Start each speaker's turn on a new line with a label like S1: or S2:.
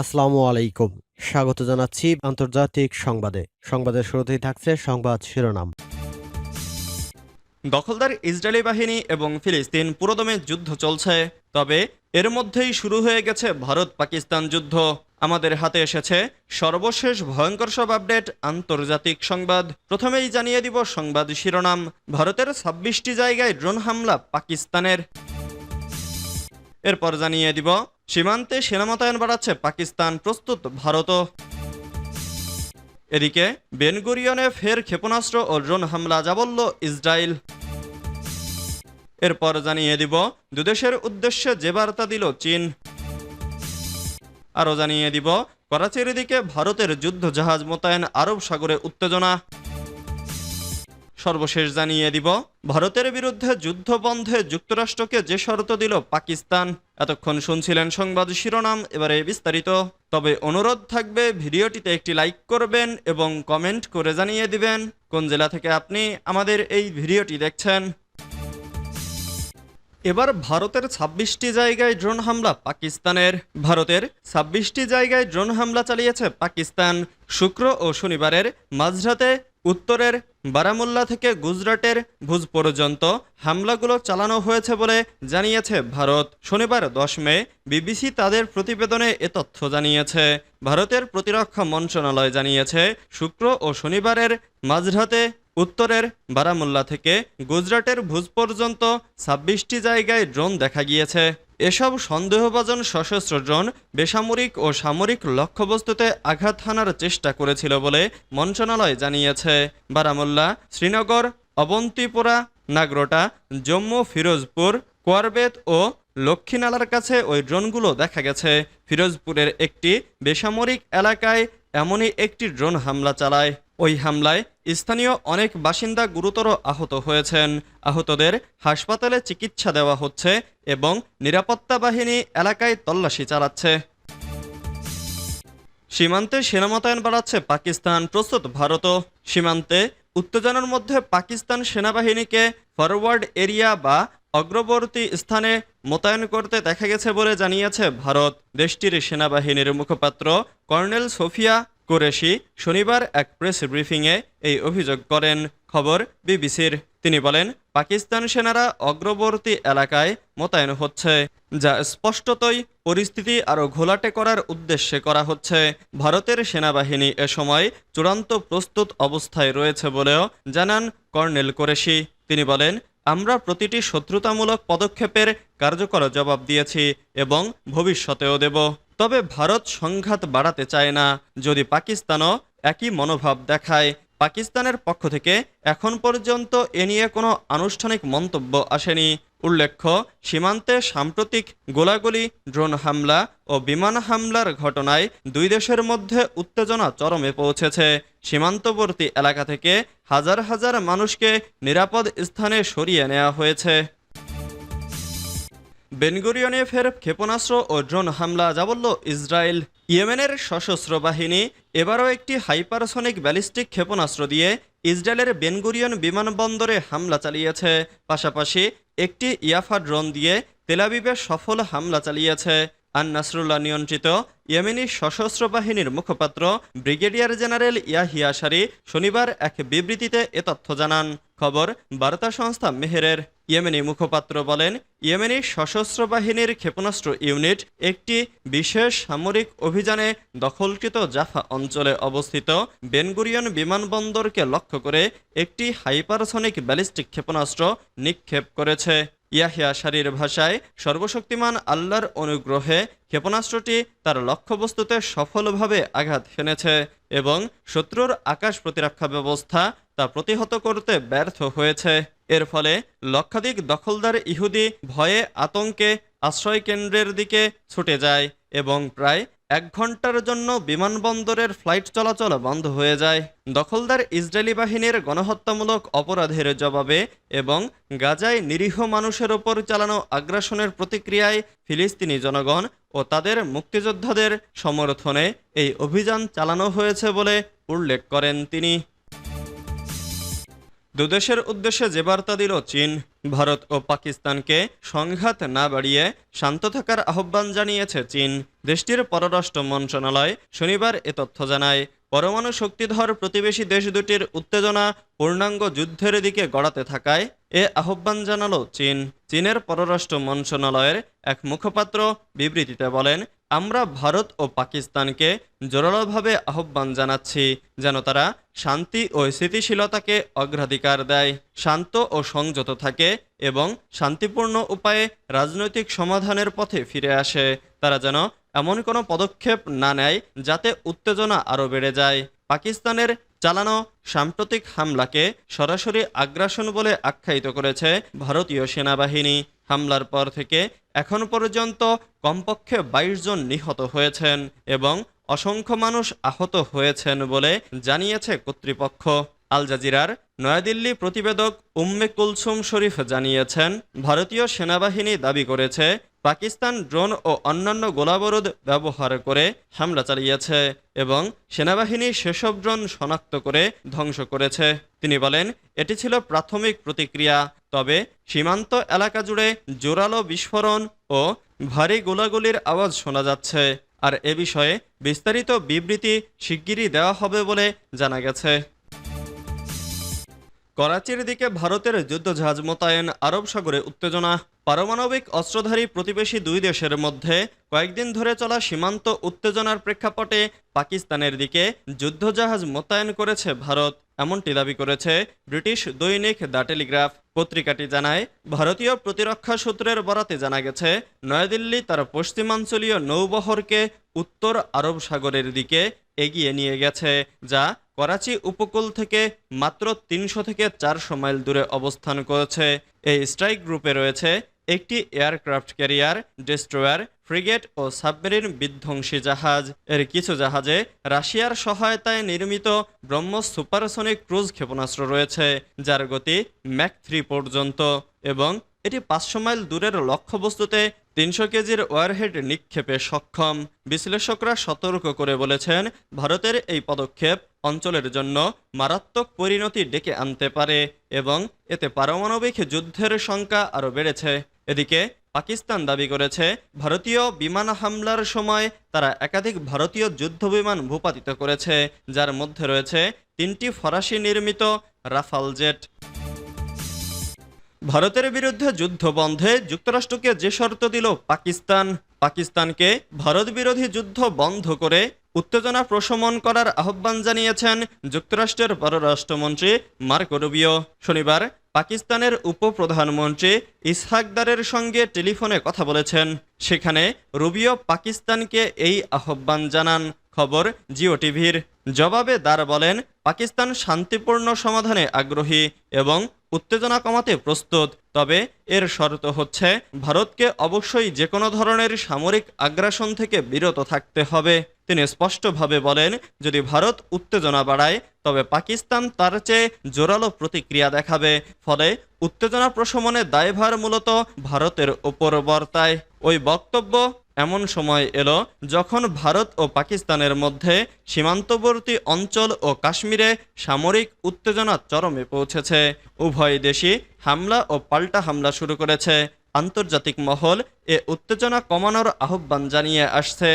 S1: আসসালামু আলাইকুম। স্বাগত জানাচ্ছি আন্তর্জাতিক সংবাদে। সংবাদের শুরুতেই থাকছে সংবাদ শিরোনাম।
S2: দখলদার ইসরায়েলি বাহিনী এবং ফিলিস্তিন পুরোদমে যুদ্ধ চলছে। তবে এর মধ্যেই শুরু হয়ে গেছে ভারত পাকিস্তান যুদ্ধ। আমাদের হাতে এসেছে সর্বশেষ ভয়ঙ্কর সব আপডেট, আন্তর্জাতিক সংবাদ। প্রথমেই জানিয়ে দিব সংবাদ শিরোনাম। ভারতের ছাব্বিশটি জায়গায় ড্রোন হামলা পাকিস্তানের। এরপর জানিয়ে দিব সীমান্তে সেনা মোতায়েন বাড়াচ্ছে পাকিস্তান, প্রস্তুত ভারতও। এদিকে বেনগুরিয়নে ফের ক্ষেপণাস্ত্র ও ড্রোন হামলা জাবল্য ইসরায়েল। এরপর জানিয়ে দিব, দুদেশের উদ্দেশ্যে যে বার্তা দিল চীন। আরও জানিয়ে দিব, করাচির দিকে ভারতের যুদ্ধ জাহাজ মোতায়েন আরব সাগরে উত্তেজনা। সর্বশেষ জানিয়ে দিব, ভারতের বিরুদ্ধে যুদ্ধ বন্ধে যুক্তরাষ্ট্রকে যে শর্ত দিল পাকিস্তান। এতক্ষণ শুনছিলেন সংবাদ শিরোনাম, এবারে বিস্তারিত। তবে অনুরোধ থাকবে, ভিডিওটিতে একটি লাইক করবেন এবং কমেন্ট করে জানিয়ে দিবেন কোন জেলা থেকে আপনি আমাদের এই ভিডিওটি দেখছেন। এবার ভারতের ছাব্বিশটি জায়গায় ড্রোন হামলা পাকিস্তানের। ভারতের ছাব্বিশটি জায়গায় ড্রোন হামলা চালিয়েছে পাকিস্তান। শুক্র ও শনিবারের মাঝরাতে উত্তরের বারামুল্লা থেকে গুজরাটের ভুজ পর্যন্ত হামলাগুলো চালানো হয়েছে বলে জানিয়েছে ভারত। শনিবার দশ মে বিবিসি তাদের প্রতিবেদনে এ তথ্য জানিয়েছে। ভারতের প্রতিরক্ষা মন্ত্রণালয় জানিয়েছে, শুক্র ও শনিবারের মাঝরাতে উত্তরের বারামুল্লা থেকে গুজরাটের ভুজ পর্যন্ত ছাব্বিশটি জায়গায় ড্রোন দেখা গিয়েছে। এসব সন্দেহভাজন সশস্ত্র ড্রোন বেসামরিক ও সামরিক লক্ষ্যবস্তুতে আঘাত হানার চেষ্টা করেছিল বলে মন্ত্রণালয় জানিয়েছে। বারামুল্লা, শ্রীনগর, অবন্তিপোরা, নাগরোটা, জম্মু, ফিরোজপুর, কোয়ারবেত ও লক্ষ্মীনালার কাছে ওই ড্রোনগুলো দেখা গেছে। ফিরোজপুরের একটি বেসামরিক এলাকায় এমনই একটি ড্রোন হামলা চালায়। ওই হামলায় স্থানীয় অনেক বাসিন্দা গুরুতর আহত হয়েছেন। আহতদের হাসপাতালে চিকিৎসা দেওয়া হচ্ছে এবং নিরাপত্তা বাহিনী এলাকায় তল্লাশি চালাচ্ছে। সীমান্তে সেনা মোতায়েন বাড়াচ্ছে পাকিস্তান। প্রস্তুত ভারতও। সীমান্তে উত্তেজনার মধ্যে পাকিস্তান সেনাবাহিনীকে ফরওয়ার্ড এরিয়া বা অগ্রবর্তী স্থানে মোতায়েন করতে দেখা গেছে বলে জানিয়েছে ভারত। দেশটির সেনাবাহিনীর মুখপাত্র কর্নেল সোফিয়া কুরেশি শনিবার এক প্রেস ব্রিফিংয়ে এই অভিযোগ করেন। খবর বিবিসির। তিনি বলেন, পাকিস্তান সেনারা অগ্রবর্তী এলাকায় মোতায়েন হচ্ছে, যা স্পষ্টতই পরিস্থিতি আরও ঘোলাটে করার উদ্দেশ্যে করা হচ্ছে। ভারতের সেনাবাহিনী এ সময় চূড়ান্ত প্রস্তুত অবস্থায় রয়েছে বলেও জানান কর্নেল কোরেশি। তিনি বলেন, আমরা প্রতিটি শত্রুতামূলক পদক্ষেপের কার্যকর জবাব দিয়েছি এবং ভবিষ্যতেও দেব। তবে ভারত সংঘাত বাড়াতে চায় না। যদি পাকিস্তানও একই মনোভাব দেখায়, পাকিস্তানের পক্ষ থেকে এখন পর্যন্ত এ নিয়ে কোনো আনুষ্ঠানিক মন্তব্য আসেনি। উল্লেখ্য, সীমান্তে সাম্প্রতিক গোলাগুলি, ড্রোন হামলা ও বিমান হামলার ঘটনায় দুই দেশের মধ্যে উত্তেজনা চরমে পৌঁছেছে। সীমান্তবর্তী এলাকা থেকে হাজার হাজার মানুষকে নিরাপদ স্থানে সরিয়ে নেওয়া হয়েছে। বেনগুরিয়নে ফের ক্ষেপণাস্ত্র ও ড্রোন হামলা জাবল্য ইসরায়েল। ইয়েমেনের সশস্ত্র বাহিনী এবারও একটি হাইপারসনিক ব্যালিস্টিক ক্ষেপণাস্ত্র দিয়ে ইসরায়েলের বেনগুরিয়ন বিমানবন্দরে হামলা চালিয়েছে। পাশাপাশি একটি ইয়াফা ড্রোন দিয়ে তেলাবিবে সফল হামলা চালিয়েছে। আন নাসরুল্লাহ নিয়ন্ত্রিত ইয়েমেনি সশস্ত্র বাহিনীর মুখপাত্র ব্রিগেডিয়ার জেনারেল ইয়াহিয়া সারি শনিবার এক বিবৃতিতে এ তথ্য জানান। খবর বার্তা সংস্থা মেহেরের। ইয়েমেনি মুখপাত্র বলেন, ইয়েমেনি সশস্ত্র বাহিনীর ক্ষেপণাস্ত্র ইউনিট একটি বিশেষ সামরিক অভিযানে দখলকৃত জাফা অঞ্চলে অবস্থিত বেনগুরিয়ন বিমানবন্দরকে লক্ষ্য করে একটি হাইপারসনিক ব্যালিস্টিক ক্ষেপণাস্ত্র নিক্ষেপ করেছে। ইয়াহিয়া শারীর ভাষায়, সর্বশক্তিমান আল্লাহর অনুগ্রহে ক্ষেপণাস্ত্রটি তার লক্ষ্যবস্তুতে সফলভাবে আঘাত হেনেছে এবং শত্রুর আকাশ প্রতিরক্ষা ব্যবস্থা তা প্রতিহত করতে ব্যর্থ হয়েছে। এর ফলে লক্ষাধিক দখলদার ইহুদি ভয়ে আতঙ্কে আশ্রয়কেন্দ্রের দিকে ছুটে যায় এবং প্রায় এক ঘণ্টার জন্য বিমানবন্দরের ফ্লাইট চলাচল বন্ধ হয়ে যায়। দখলদার ইসরায়েলি বাহিনীর গণহত্যামূলক অপরাধের জবাবে এবং গাজায় নিরীহ মানুষের ওপর চালানো আগ্রাসনের প্রতিক্রিয়ায় ফিলিস্তিনি জনগণ ও তাদের মুক্তিযোদ্ধাদের সমর্থনে এই অভিযান চালানো হয়েছে বলে উল্লেখ করেন তিনি। দুদেশের উদ্দেশ্যে যে বার্তা দিল চীন, ভারত ও পাকিস্তানকে সংঘাত না বাড়িয়ে শান্ত থাকার আহ্বান জানিয়েছে চীন, দেশটির পররাষ্ট্র মন্ত্রণালয় শনিবার এ তথ্য জানায়। পরমাণু শক্তিধর প্রতিবেশী দেশ দুটির উত্তেজনা পূর্ণাঙ্গ যুদ্ধের দিকে গড়াতে থাকায় এ আহ্বান জানালো চীন। চীনের পররাষ্ট্র মন্ত্রণালয়ের এক মুখপাত্র বিবৃতিতে বলেন আমরা ভারত ও পাকিস্তানকে জোরালোভাবে আহ্বান জানাচ্ছি যেন তারা শান্তি ও স্থিতিশীলতাকে অগ্রাধিকার দেয়, শান্ত ও সংযত থাকে এবং শান্তিপূর্ণ উপায়ে রাজনৈতিক সমাধানের পথে ফিরে আসে। তারা যেন এমন কোনো পদক্ষেপ না নেয় যাতে উত্তেজনা আরও বেড়ে যায়। পাকিস্তানের চালানো সাম্প্রতিক হামলাকে সরাসরি আগ্রাসন বলে আখ্যায়িত করেছে ভারতীয় সেনাবাহিনী। হামলার পর থেকে এখন পর্যন্ত কমপক্ষে বাইশ জন নিহত হয়েছেন এবং অসংখ্য মানুষ আহত হয়েছেন বলে জানিয়েছে কর্তৃপক্ষ। আল জাজিরার নয়াদিল্লি প্রতিবেদক উম্মে কুলসুম শরীফ জানিয়েছেন, ভারতীয় সেনাবাহিনী দাবি করেছে পাকিস্তান ড্রোন ও অন্যান্য গোলাবারুদ ব্যবহার করে হামলা চালিয়েছে এবং সেনাবাহিনী সেসব ড্রোন শনাক্ত করে ধ্বংস করেছে। তিনি বলেন, এটি ছিল প্রাথমিক প্রতিক্রিয়া। তবে সীমান্ত এলাকা জুড়ে জোরালো বিস্ফোরণ ও ভারী গোলাগুলির আওয়াজ শোনা যাচ্ছে। আর এ বিষয়ে বিস্তারিত বিবৃতি শিগগিরই দেওয়া হবে বলে জানা গেছে। করাচির দিকে ভারতের যুদ্ধজাহাজ মোতায়েন আরব সাগরে উত্তেজনা। পারমাণবিক অস্ত্রধারী প্রতিবেশী দুই দেশের মধ্যে কয়েকদিন ধরে চলা সীমান্ত উত্তেজনার প্রেক্ষাপটে পাকিস্তানের দিকে যুদ্ধজাহাজ মোতায়েন করেছে ভারত। এমনটি দাবি করেছে ব্রিটিশ দৈনিক দ্য টেলিগ্রাফ পত্রিকাটি জানায়, ভারতীয় প্রতিরক্ষা সূত্রের বরাতে জানা গেছে, নয়াদিল্লি তার পশ্চিমাঞ্চলীয় নৌবহরকে উত্তর আরব সাগরের দিকে এগিয়ে নিয়ে গেছে, যা করাচি উপকূল থেকে মাত্র তিনশো থেকে চারশো মাইল দূরে অবস্থান করেছে। এই স্ট্রাইক গ্রুপে রয়েছে একটি এয়ারক্রাফট ক্যারিয়ার, ডেস্ট্রয়ার ফ্রিগেট ও সাবমেরিন বিধ্বংসী জাহাজ। এর কিছু জাহাজে রাশিয়ার সহায়তায় নির্মিত ব্রহ্ম সুপারসনিক ক্রুজ ক্ষেপণাস্ত্র রয়েছে, যার গতি ম্যাক থ্রি পর্যন্ত এবং এটি পাঁচশো মাইল দূরের লক্ষ্যবস্তুতে তিনশো কেজির ওয়ারহেড নিক্ষেপে সক্ষম। বিশ্লেষকরা সতর্ক করে বলেছেন, ভারতের এই পদক্ষেপ অঞ্চলের জন্য মারাত্মক পরিণতি ডেকে আনতে পারে এবং এতে পারমাণবিক যুদ্ধের সংখ্যা আরও বেড়েছে। এদিকে পাকিস্তান দাবি করেছে, ভারতীয় বিমান হামলার সময় তারা একাধিক ভারতীয় যুদ্ধ বিমান ভূপাতিত করেছে, যার মধ্যে রয়েছে তিনটি ফরাসি নির্মিত রাফাল জেট। ভারতের বিরুদ্ধে যুদ্ধ বন্ধে যুক্তরাষ্ট্রকে যে শর্ত দিল পাকিস্তান, পাকিস্তানকে ভারত বিরোধী যুদ্ধ বন্ধ করে উত্তেজনা প্রশমন করার আহ্বান জানিয়েছেন যুক্তরাষ্ট্রের পররাষ্ট্রমন্ত্রী মার্কো রুবিও। শনিবার পাকিস্তানের উপপ্রধানমন্ত্রী ইসহাকদারের সঙ্গে টেলিফোনে কথা বলেছেন। সেখানে রুবিও পাকিস্তানকে এই আহ্বান জানান। খবর জিও টিভির। জবাবে দার বলেন, পাকিস্তান শান্তিপূর্ণ সমাধানে আগ্রহী এবং উত্তেজনা কমাতে প্রস্তুত, তবে এর শর্ত হচ্ছে ভারতকে অবশ্যই যে কোনো ধরনের সামরিক আগ্রাসন থেকে বিরত থাকতে হবে। তিনি স্পষ্টভাবে বলেন, যদি ভারত উত্তেজনা বাড়ায়, তবে পাকিস্তান তার চেয়ে জোরালো প্রতিক্রিয়া দেখাবে। ফলে উত্তেজনা প্রশমনে দায়ভার মূলত ভারতের ওপর বর্তায়। ওই বক্তব্য এমন সময় এলো, যখন ভারত ও পাকিস্তানের মধ্যে সীমান্তবর্তী অঞ্চল ও কাশ্মীরে সামরিক উত্তেজনা চরমে পৌঁছেছে। উভয় দেশই হামলা ও পাল্টা হামলা শুরু করেছে। আন্তর্জাতিক মহল এ উত্তেজনা কমানোর আহ্বান জানিয়ে আসছে।